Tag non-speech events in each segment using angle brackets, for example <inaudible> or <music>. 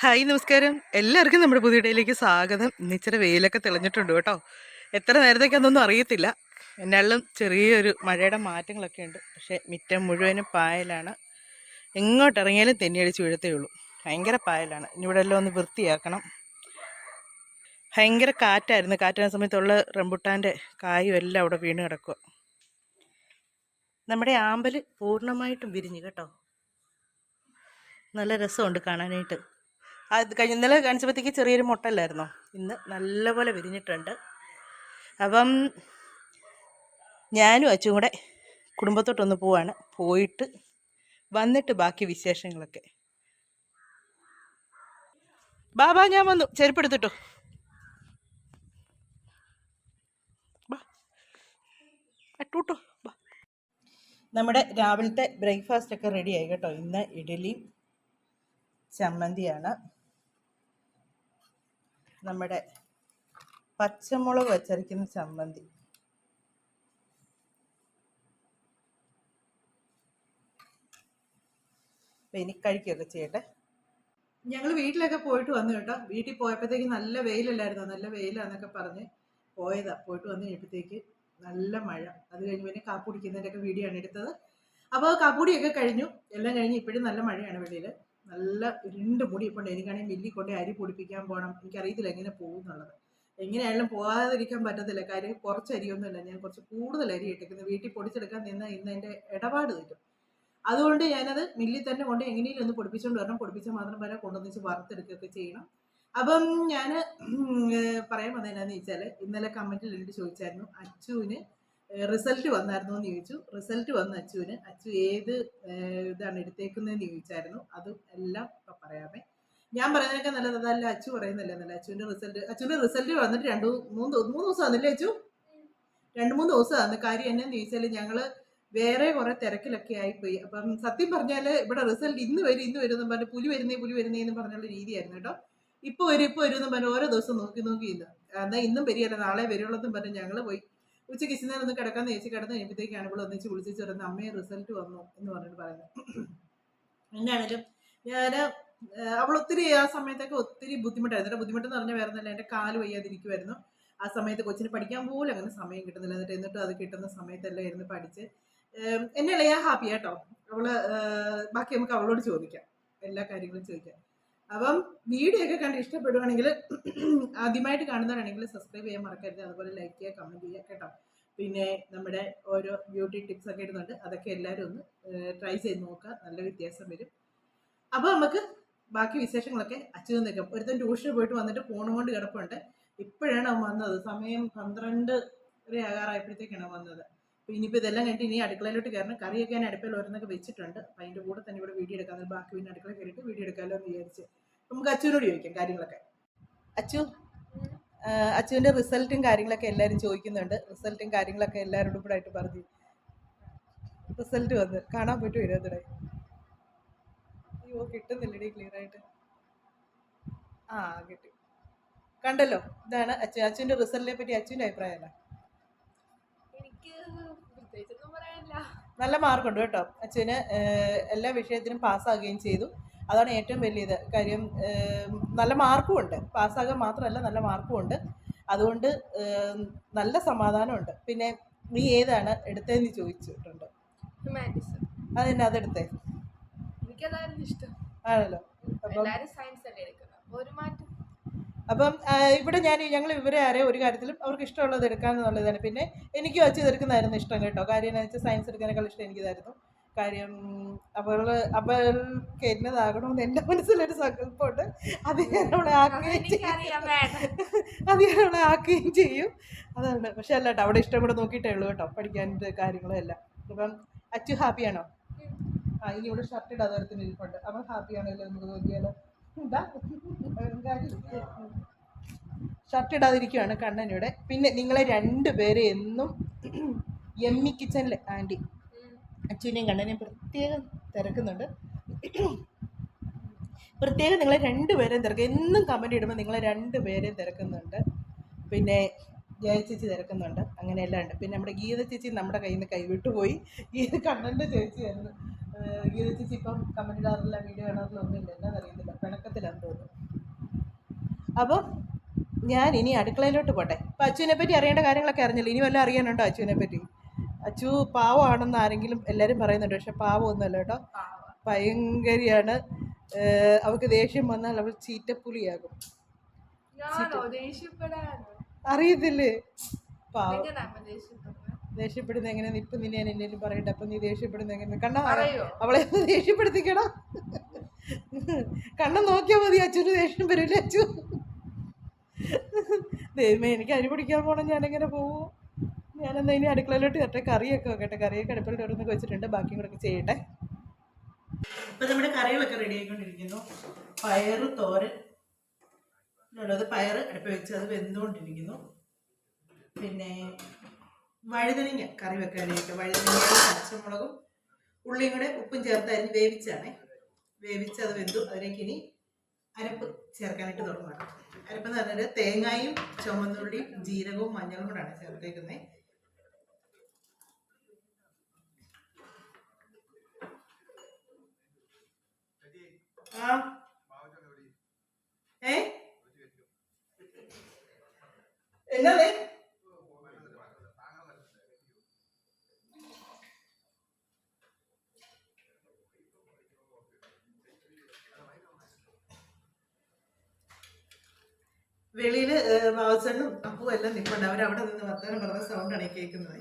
Hi നമസ്കാരം. എല്ലാവർക്കും നമ്മുടെ പുതിയ ഇടയിലേക്ക് സ്വാഗതം. ഇന്നിച്ചിരി വെയിലൊക്കെ തെളിഞ്ഞിട്ടുണ്ട് കേട്ടോ. എത്ര നേരത്തേക്കാന്നൊന്നും അറിയത്തില്ല. എന്നാലും ചെറിയൊരു മഴയുടെ മാറ്റങ്ങളൊക്കെ ഉണ്ട്. പക്ഷേ മിറ്റം മുഴുവനും പായലാണ്. എങ്ങോട്ടിറങ്ങിയാലും തെന്നിയടിച്ച് വീഴത്തേ ഉള്ളൂ. ഭയങ്കര പായലാണ്. ഇവിടെ എല്ലാം ഒന്ന് വൃത്തിയാക്കണം. ഭയങ്കര കാറ്റായിരുന്നു. കാറ്റുന്ന സമയത്തുള്ള റംബുട്ടാന്റെ കായും എല്ലാം അവിടെ വീണ് കിടക്കുക നമ്മുടെ ആമ്പൽ പൂർണമായിട്ടും വിരിഞ്ഞു കേട്ടോ. നല്ല രസമുണ്ട് കാണാനായിട്ട്. അത് കഴിഞ്ഞ ഇന്നലെ കാണിച്ചപ്പോഴത്തേക്ക് ചെറിയൊരു മുട്ടല്ലായിരുന്നോ ഇന്ന് നല്ലപോലെ വിരിഞ്ഞിട്ടുണ്ട്. അപ്പം ഞാനും അച്ചും കൂടെ കുടുംബത്തോട്ടൊന്ന് പോവാണ്. പോയിട്ട് വന്നിട്ട് ബാക്കി വിശേഷങ്ങളൊക്കെ. ബാബാ ഞാൻ വന്നു. ചെരുപ്പെടുത്തിട്ടോ അട്ടൂട്ടോ നമ്മുടെ രാവിലത്തെ ബ്രേക്ക്ഫാസ്റ്റ് ഒക്കെ റെഡിയായി കേട്ടോ. ഇന്ന് ഇഡലി ചമ്മന്തിയാണ്. നമ്മുടെ പച്ചമുളക് വച്ചരയ്ക്കുന്ന ചമ്മന്തി. ഇനി കഴിക്കുകയൊക്കെ ചെയ്യട്ടെ. ഞങ്ങൾ വീട്ടിലൊക്കെ പോയിട്ട് വന്നു കേട്ടോ. വീട്ടിൽ പോയപ്പോഴത്തേക്ക് നല്ല വെയിലല്ലായിരുന്നു? നല്ല വെയിലാന്നൊക്കെ പറഞ്ഞ് പോയതാ. പോയിട്ട് വന്നു കഴിഞ്ഞപ്പോഴത്തേക്ക് നല്ല മഴ. അത് കഴിഞ്ഞ് പിന്നെ കാപ്പുടിക്കുന്നതിന്റെയൊക്കെ വീഡിയോ ആണ് എടുത്തത്. അപ്പോൾ കാപ്പുടിയൊക്കെ കഴിഞ്ഞു. എല്ലാം കഴിഞ്ഞ് ഇപ്പോഴും നല്ല മഴയാണ് വെളിയിൽ നല്ല ഇരുണ്ട് മുടി ഇപ്പോണ്ട് എനിക്കാണെങ്കിൽ മില്ലി കൊണ്ട് അരി പൊടിപ്പിക്കാൻ പോകണം എനിക്കറിയത്തില്ല എങ്ങനെ പോകും എന്നുള്ളത്. എങ്ങനെയായാലും പോകാതിരിക്കാൻ പറ്റത്തില്ല. കാര്യം കുറച്ച് അരിയൊന്നുമില്ല. ഞാൻ കുറച്ച് കൂടുതൽ അരി ഇട്ടിരിക്കുന്നത് വീട്ടിൽ പൊടിച്ചെടുക്കാൻ നിന്ന് ഇന്ന് എന്റെ ഇടപാട് കിട്ടും അതുകൊണ്ട് ഞാനത് മില്ലിൽ തന്നെ കൊണ്ട് എങ്ങനെയും ഒന്ന് പൊടിപ്പിച്ചുകൊണ്ട് വരണം. പൊടിപ്പിച്ചാൽ മാത്രം വരെ കൊണ്ടുവന്നിച്ച് വറുത്തെടുക്കുകയൊക്കെ ചെയ്യണം. അപ്പം ഞാൻ പറയാൻ വന്നതെന്നാന്ന് ചോദിച്ചാൽ ഇന്നലെ കമന്റിൽ എന്നിട്ട് ചോദിച്ചായിരുന്നു. അച്ചുവിന് റിസൾട്ട് വന്നായിരുന്നു എന്ന് ചോദിച്ചു. റിസൾട്ട് വന്ന അച്ചുവിന്. അച്ചു ഏത് ഇതാണ് എടുത്തേക്കുന്നതെന്ന് ചോദിച്ചായിരുന്നു. അതും എല്ലാം പറയാമേ. ഞാൻ പറയുന്നതിനൊക്കെ നല്ലത് അതല്ല അച്ചു പറയുന്നില്ല നല്ല അച്ചുവിന്റെ റിസൾട്ട് അച്ചുവിന്റെ റിസൾട്ട് വന്നിട്ട് രണ്ട് മൂന്ന് മൂന്ന് ദിവസം വന്നില്ലേ അച്ചു? രണ്ട് മൂന്ന് ദിവസം ആണ് കാര്യം എന്നെ ചോദിച്ചാൽ ഞങ്ങൾ വേറെ കുറെ തിരക്കിലൊക്കെ ആയിപ്പോയി. അപ്പം സത്യം പറഞ്ഞാൽ ഇവിടെ റിസൾട്ട് ഇന്ന് വരും ഇന്ന് വരും എന്ന് പറഞ്ഞു പുലി വരുന്നേ പുലി വരുന്നേ എന്ന് പറഞ്ഞുള്ള രീതിയായിരുന്നു കേട്ടോ. ഇപ്പൊ വരും ഇപ്പൊ വരും എന്ന് പറഞ്ഞു ഓരോ ദിവസം നോക്കി നോക്കി ഇന്ന് എന്നാൽ ഇന്നും വരികയല്ല നാളെ വരുള്ളതെന്നും പറഞ്ഞ് ഞങ്ങൾ പോയി ഉച്ചയ്ക്ക് ഇച്ചിരി ഒന്ന് കിടക്കാന്ന് ചേച്ചി കിടന്ന് കഴിയുമ്പോഴത്തേക്കാണ് ഇവിടെ ഒന്നിച്ച് വിളിച്ച് ചേർന്ന് അമ്മയെ റിസൾട്ട് വന്നു എന്ന് പറഞ്ഞിട്ട് പറയുന്നത്. എന്നാണേലും ഞാൻ അവൾ ഒത്തിരി ആ സമയത്തൊക്കെ ഒത്തിരി ബുദ്ധിമുട്ടായിരുന്നു. എന്റെ ബുദ്ധിമുട്ടെന്ന് പറഞ്ഞാൽ വേറെ ഒന്നല്ല എന്റെ കാൽ വയ്യാതിരിക്കുമായിരുന്നു ആ സമയത്ത് കൊച്ചിന് പഠിക്കാൻ പോലും അങ്ങനെ സമയം കിട്ടുന്നില്ല. എന്നിട്ട് എന്നിട്ടും അത് കിട്ടുന്ന സമയത്തെല്ലാം ഇരുന്ന് പഠിച്ച് എന്നെ ഇളയാ ഹാപ്പി കേട്ടോ അവൾ ബാക്കി നമുക്ക് അവളോട് ചോദിക്കാം. എല്ലാ കാര്യങ്ങളും ചോദിക്കാം. അപ്പം വീഡിയോ ഒക്കെ കണ്ട് ഇഷ്ടപ്പെടുവാണെങ്കിൽ <clears throat> ആദ്യമായിട്ട് കാണുന്നവരാണെങ്കിൽ സബ്സ്ക്രൈബ് ചെയ്യാൻ മറക്കരുത്. അതുപോലെ ലൈക്ക് ചെയ്യുക കമന്റ് ചെയ്യുക കേട്ടോ. പിന്നെ നമ്മുടെ ഓരോ ബ്യൂട്ടി ടിപ്സ് ഒക്കെ ഇടുന്നുണ്ട്. അതൊക്കെ എല്ലാവരും ഒന്ന് ട്രൈ ചെയ്ത് നോക്കുക. നല്ല വ്യത്യാസം വരും. അപ്പോൾ നമുക്ക് ബാക്കി വിശേഷങ്ങളൊക്കെ അച്ഛൻ നിൽക്കും. ഒരുത്തൻ ട്യൂഷന് പോയിട്ട് വന്നിട്ട് ഫോണും കൊണ്ട് കിടപ്പുണ്ട്. ഇപ്പോഴാണ് അവൻ വന്നത്. സമയം പന്ത്രണ്ട് വരെ ആകാറായപ്പോഴത്തേക്കാണ് വന്നത്. ഇനിയിപ്പോൾ ഇതെല്ലാം കഴിഞ്ഞിട്ട് ഇനി അടുക്കളയിലോട്ട് കയറണം. കറിയൊക്കെ ഞാൻ അടുപ്പയിൽ ഓരോന്നൊക്കെ വെച്ചിട്ടുണ്ട്. അപ്പം അതിന്റെ കൂടെ തന്നെ ഇവിടെ വീഡിയോ എടുക്കാൻ ബാക്കി പിന്നെ അടുക്കള കയറിയിട്ട് വീഡിയോ എടുക്കാമല്ലോ എന്ന് വിചാരിച്ച്. നമുക്ക് അച്ചുവിനോട് ചോദിക്കാം കാര്യങ്ങളൊക്കെ. അച്ചു അച്ചുവിന്റെ റിസൾട്ടും കാര്യങ്ങളൊക്കെ എല്ലാവരും ചോദിക്കുന്നുണ്ട്. റിസൾട്ടും കാര്യങ്ങളൊക്കെ എല്ലാവരോടും കൂടെ ആയിട്ട് പറഞ്ഞു. റിസൾട്ട് വന്ന്. കാണാൻ പറ്റുമോ ഇരുപത്തിടെ അയ്യോ കിട്ടുന്നില്ലടി ക്ലിയർ ആയിട്ട്. ആ കിട്ടി. കണ്ടല്ലോ. ഇതാണ് അച്ഛൻ അച്ഛന്റെ റിസൾട്ടിനെ പറ്റി അച്ഛന്റെ അഭിപ്രായമല്ല എനിക്ക് നല്ല മാർക്കുണ്ട് കേട്ടോ. അച്ഛന് എല്ലാ വിഷയത്തിനും പാസ്സാകുകയും ചെയ്തു. അതാണ് ഏറ്റവും വലിയത്. കാര്യം നല്ല മാർക്കും ഉണ്ട് പാസ്സാകാൻ മാത്രമല്ല നല്ല മാർക്കും ഉണ്ട് അതുകൊണ്ട് നല്ല സമാധാനമുണ്ട്. പിന്നെ നീ ഏതാണ് എടുത്തതെന്ന് ചോദിച്ചിട്ടുണ്ട്. അതെന്നെ അതിന് അതെടുത്തേ ഇഷ്ടം. ആണല്ലോ. സയൻസ് ഒരു മാറ്റം അപ്പം ഇവിടെ ഞാൻ ഞങ്ങൾ ഇവരെ ആരെ ഒരു കാര്യത്തിലും അവർക്ക് ഇഷ്ടമുള്ളത് എടുക്കാമെന്നുള്ളതാണ് പിന്നെ എനിക്കും അച്ഛൻ എടുക്കുന്നതായിരുന്നു ഇഷ്ടം കേട്ടോ. കാര്യം എന്ന് വെച്ചാൽ സയൻസ് എടുക്കാനേക്കാൾ ഇഷ്ടം എനിക്കിതായിരുന്നു. കാര്യം അവൾ അവൾക്ക് എന്നതാകണമെന്ന് എന്റെ മനസ്സിലൊരു സങ്കല്പമുണ്ട്. അത് ഞാൻ അവളെ ആക്കുകയും ചെയ്യും. അത് ഞാൻ അവളെ ആക്കുകയും ചെയ്യും. അതാണ്. പക്ഷെ അല്ല കേട്ടോ അവിടെ ഇഷ്ടം കൂടെ നോക്കിയിട്ടേ ഉള്ളൂ കേട്ടോ പഠിക്കാന്റെ കാര്യങ്ങളും എല്ലാം. അപ്പം അച്ചു ഹാപ്പിയാണോ ആ ഇനി ഇവിടെ ഷർട്ട് ഇടാതെ ഇരിപ്പുണ്ട് ഹാപ്പി ഹാപ്പിയാണല്ലോ നമുക്ക് നോക്കിയാലോ. ഇതാ ഷർട്ട് ഇടാതിരിക്കുവാണ് കണ്ണൻ ഇവിടെ പിന്നെ നിങ്ങളെ രണ്ടുപേരെ എന്നും എമ്മി കിച്ചനിൽ ആന്റി അച്ഛനെയും കണ്ണനെയും പ്രത്യേകം തിരക്കുന്നുണ്ട്. പ്രത്യേകം നിങ്ങളെ രണ്ടുപേരെയും തിരക്കും. എന്നും കമന്റ് ഇടുമ്പോൾ നിങ്ങളെ രണ്ടുപേരെയും തിരക്കുന്നുണ്ട്. പിന്നെ ജയ ചേച്ചി തിരക്കുന്നുണ്ട്. അങ്ങനെയെല്ലാം ഉണ്ട്. പിന്നെ നമ്മുടെ ഗീത ചേച്ചി നമ്മുടെ കയ്യിൽ നിന്ന് കൈവിട്ടു പോയി ഗീത കണ്ണന്റെ ചേച്ചിയായിരുന്നു ഗീത ചേച്ചി ഇപ്പം കമന്റ് ഇടാറില്ല വീഡിയോ ഇടാറില്ല ഒന്നുമില്ല. എന്താണെന്നറിയത്തില്ല പിണക്കത്തിലാണ് തോന്നുന്നു. അപ്പോൾ ഞാൻ ഇനി അടുക്കളയിലോട്ട് പോട്ടെ. അപ്പം അച്ചുവിനെ പറ്റി അറിയേണ്ട കാര്യങ്ങളൊക്കെ അറിഞ്ഞില്ല? ഇനി വല്ലതും അറിയാനുണ്ടോ അച്ചുവിനെ പറ്റി? അച്ചു പാവമാണെന്ന് ആരെങ്കിലും എല്ലാവരും പറയുന്നുണ്ട്. പക്ഷെ പാവമൊന്നുമല്ല കേട്ടോ. ഭയങ്കരിയാണ്. അവൾക്ക് ദേഷ്യം വന്നാൽ അവൾ ചീറ്റപ്പുലിയാകും. അറിയത്തില്ലേ? പാവം. ദേഷ്യപ്പെടുന്ന? എങ്ങനെ? ഇപ്പം നിന്നെ ഞാൻ എന്തെങ്കിലും പറയട്ടെ. അപ്പം നീ ദേഷ്യപ്പെടുന്ന എങ്ങനെ? കണ്ണ അവളെ ദേഷ്യപ്പെടുത്തിക്കണം കണ്ണം നോക്കിയാൽ മതി. അച്ഛന് ദേഷ്യം വരില്ല അച്ചു? ദൈവമേ എനിക്ക് അരി പിടിക്കാൻ പോകണം ഞാനെങ്ങനെ ഞാൻ ഞാനെന്നാ ഇനി അടുക്കളയിലോട്ട് കട്ടെ കറിയൊക്കെ വെക്കട്ടെ? കറിയൊക്കെ അടുക്കളയിൽ ഓരോന്നൊക്കെ വെച്ചിട്ടുണ്ട്. ബാക്കിയും കൂടെ ചെയ്യട്ടെ. ഇപ്പം നമ്മുടെ കറികളൊക്കെ റെഡി ആയിക്കൊണ്ടിരിക്കുന്നു. പയർ തോരൻ. ഉള്ളത് പയർ അടുപ്പ് വെച്ച് അത് വെന്തുകൊണ്ടിരിക്കുന്നു. പിന്നെ വഴുതനങ്ങ കറി വെക്കാനായിട്ട് വഴുതനങ്ങ പച്ചമുളകും ഉള്ളിയും കൂടെ ഉപ്പും ചേർത്ത് അരിഞ്ഞ് വേവിച്ചാണേ വേവിച്ച് അത് വെന്തു. അതിലേക്ക് ഇനി അരപ്പ് ചേർക്കാനായിട്ട് തുടങ്ങുകയാണ് അരപ്പ് എന്ന് പറഞ്ഞാൽ തേങ്ങയും ചുമന്നുള്ളിയും ജീരകവും മഞ്ഞളും കൂടാണ് ചേർത്തേക്കുന്നത് ഏ? എന്നല്ലേ വെളിയിൽ വാവച്ചണ്ണും അപ്പും എല്ലാം നിൽപ്പുണ്ട് അവരവിടെ നിന്ന് വർത്തമാനം പറഞ്ഞ സൗണ്ടാണ് ഈ കേൾക്കുന്നത്.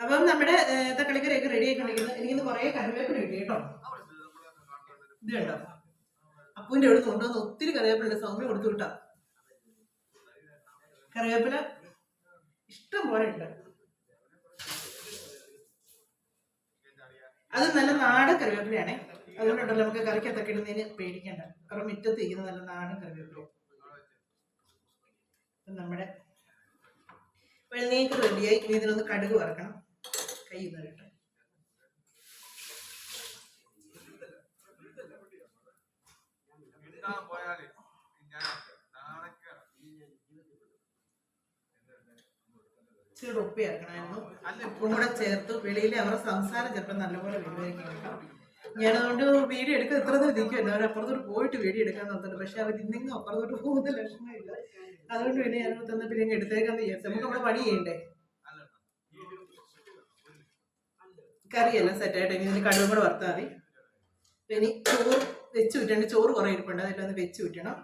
അപ്പം നമ്മുടെ തക്കളിക്കറിയൊക്കെ റെഡി ആയിക്കൊണ്ടിരിക്കുന്നത് എനിക്കിന്ന് കുറേ കറിവേപ്പില കിട്ടി കേട്ടോ. ഇത് കേട്ടോ അപ്പൂന്റെ അവിടെ കൊണ്ടുവന്ന് ഒത്തിരി കറിവേപ്പിലുണ്ട് സൗമ്യ കൊടുത്തു വിട്ടാ. കറിവേപ്പില ഇഷ്ടം പോലെ ഉണ്ട്. അത് നല്ല നാടൻ കറിവേപ്പിലയാണേ. അതുകൊണ്ടുണ്ടല്ലോ നമുക്ക് കറിക്കത്തൊക്കെ ഇടുന്നതിന് പേടിക്കണ്ട. കാരണം മുറ്റത്ത് ഇരിക്കുന്ന നല്ല നാടൻ കറിവേപ്പില. നമ്മുടെ വെള്ളനീക്ക് റെഡിയായി ഇനി ഇതിനൊന്ന് കടുക് വറക്കണം. കൈ നിറട്ടെ ഇച്ചിരി ഉപ്പ് ചേർക്കണമായിരുന്നു ഉപ്പും കൂടെ ചേർത്ത് വെളിയിൽ അവരുടെ സംസാരം ചിലപ്പോൾ നല്ലപോലെ വരുമായിരിക്കും ഞാനതുകൊണ്ട് വീഡിയോ എടുക്കാൻ ഇത്ര ഇരിക്കുമല്ലോ അവർ അപ്പുറത്തോട്ട് പോയിട്ട് വീഡിയോ എടുക്കാൻ നോക്കുന്നുണ്ട് പക്ഷെ അവർ ഇന്നെങ്കിലും അപ്പുറത്തോട്ട് പോകുന്ന ലക്ഷണമില്ല. അതുകൊണ്ട് പിന്നെ ഞാൻ തന്നെ പിന്നെ അങ്ങ് എടുത്തേക്കാന്ന് വിചാരിച്ചു. നമുക്ക് അവിടെ പണി ചെയ്യണ്ടേ? കറിയെല്ലാം സെറ്റായിട്ട് ഇനി കടുകും കൂടെ വറുത്താൽ മതി. ഇനി ചോറ് വെച്ച് വിട്ടേണ്ട ചോറ് കുറേ ഇരിപ്പുണ്ട്. അതെല്ലാം ഒന്ന് വെച്ച് വിട്ടണം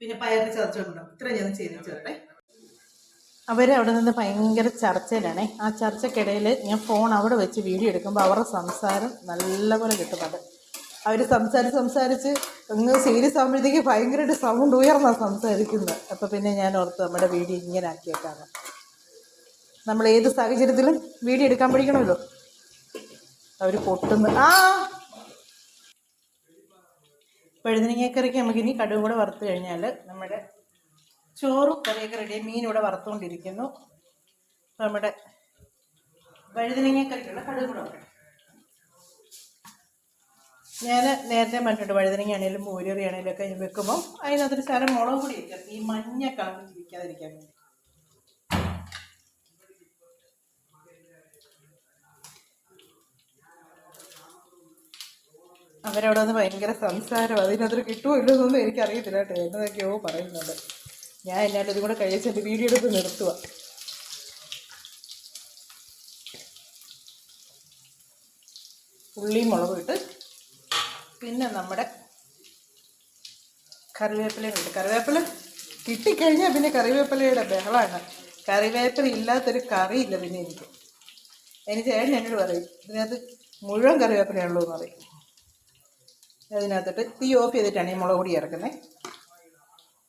പിന്നെ പയറിന് ചതച്ചോണ്ടുണ്ടാവും ഇത്ര ഞാൻ ചെയ്തു ചേർട്ടെ അവരവിടെ നിന്ന് ഭയങ്കര ചർച്ചയിലാണേ. ആ ചർച്ചക്കിടയിൽ ഞാൻ ഫോൺ അവിടെ വെച്ച് വീഡിയോ എടുക്കുമ്പോൾ അവരുടെ സംസാരം നല്ലപോലെ കിട്ടുന്നുണ്ട്. അവർ സംസാരിച്ച് സംസാരിച്ച് അങ്ങ് സീരിയസ് ആകുമ്പോഴത്തേക്ക് ഭയങ്കരമായിട്ട് സൗണ്ട് ഉയർന്നാണ് സംസാരിക്കുന്നത് അപ്പോൾ പിന്നെ ഞാൻ ഓർത്ത് നമ്മുടെ വീഡിയോ ഇങ്ങനെ ആക്കിയേക്കാണ് നമ്മൾ ഏത് സാഹചര്യത്തിലും വീഡിയോ എടുക്കാൻ പഠിക്കണമല്ലോ. അവർ പൊട്ടുന്നു ആ! വഴുതനങ്ങക്കറിക്ക് നമുക്കിനി കടുകും കൂടെ വറുത്ത് കഴിഞ്ഞാൽ നമ്മുടെ ചോറും കറിയൊക്കെ റെഡി മീൻ ഇവിടെ വറുത്തുകൊണ്ടിരിക്കുന്നു നമ്മുടെ വഴുതനങ്ങക്കറിക്കുള്ള കറിക്കുള്ള കൂടെ വറക്കണം ഞാൻ നേരത്തെ പറഞ്ഞിട്ടുണ്ട് വഴുതനങ്ങ ആണെങ്കിലും ഒക്കെ വെക്കുമ്പോൾ അതിനകത്തൊരു ശരം മുളക് പൊടി വെക്കാം ഈ മഞ്ഞ കളർ ഇരിക്കാതിരിക്കാൻ വേണ്ടി. അവരവിടെ നിന്ന് ഭയങ്കര സംസാരം. അതിനകത്ത് കിട്ടുമോ ഇല്ലെന്നൊന്നും എനിക്കറിയത്തില്ല കേട്ടോ. എന്നതൊക്കെയോ പറയുന്നുണ്ട് ഞാൻ എന്നാലും ഇതും കൂടെ കഴിച്ചിട്ട് വീഡിയോ എടുത്ത് നിർത്തുക ഉള്ളിയും മുളകും ഇട്ട് പിന്നെ നമ്മുടെ കറിവേപ്പിലയും ഇട്ട്. കറിവേപ്പില കിട്ടിക്കഴിഞ്ഞാൽ പിന്നെ കറിവേപ്പിലയുടെ ബഹളമാണ് കറിവേപ്പില ഇല്ലാത്തൊരു കറിയില്ല പിന്നെ എനിക്ക്. എനിക്ക് ചേട്ടൻ എന്നോട് പറയും ഇതിനകത്ത് മുഴുവൻ കറിവേപ്പിലയുള്ളൂ എന്ന് പറയും. അതിനകത്തിട്ട് തീ ഓഫ് ചെയ്തിട്ടാണ് ഈ മുളക് പൊടി ഇറക്കുന്നത്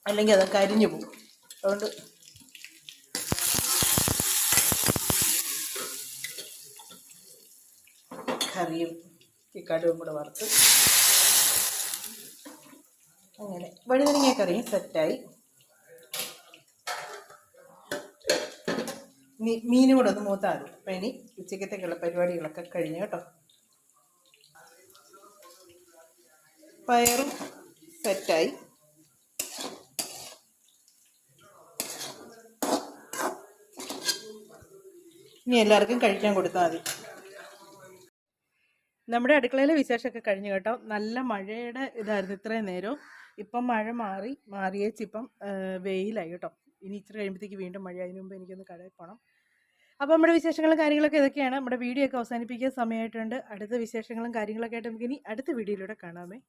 അല്ലെങ്കിൽ അത് കരിഞ്ഞു പോകും. അതുകൊണ്ട് കറിയും ഈ കടുവും കൂടെ വറുത്ത് അങ്ങനെ വഴുതനങ്ങ കറിയും സെറ്റായി. മീനും കൂടെ ഒന്ന് മൂത്താൽ മതി അപ്പം ഇനി ഉച്ചക്കത്തേക്കുള്ള പരിപാടികളൊക്കെ കഴിഞ്ഞു കേട്ടോ. പയറും സെറ്റായി. ഇനി എല്ലാവർക്കും കഴിക്കാൻ കൊടുത്താൽ മതി. നമ്മുടെ അടുക്കളയിലെ വിശേഷമൊക്കെ കഴിഞ്ഞു കേട്ടോ. നല്ല മഴയുടെ ഇതായിരുന്നു ഇത്രയും നേരം ഇപ്പം മഴ മാറി മാറിയേച്ച് ഇപ്പം വെയിലായി കേട്ടോ. ഇനി ഇച്ചിരി കഴിയുമ്പോഴത്തേക്ക് വീണ്ടും മഴ. അതിന് മുമ്പ് എനിക്കൊന്ന് കടയിൽ പോകണം അപ്പോൾ നമ്മുടെ വിശേഷങ്ങളും കാര്യങ്ങളൊക്കെ ഇതൊക്കെയാണ്. നമ്മുടെ വീഡിയോ ഒക്കെ അവസാനിപ്പിക്കാൻ സമയമായിട്ടുണ്ട്. അടുത്ത വിശേഷങ്ങളും കാര്യങ്ങളൊക്കെ ആയിട്ട് നമുക്ക് ഇനി അടുത്ത വീഡിയോയിലൂടെ കാണാമേ.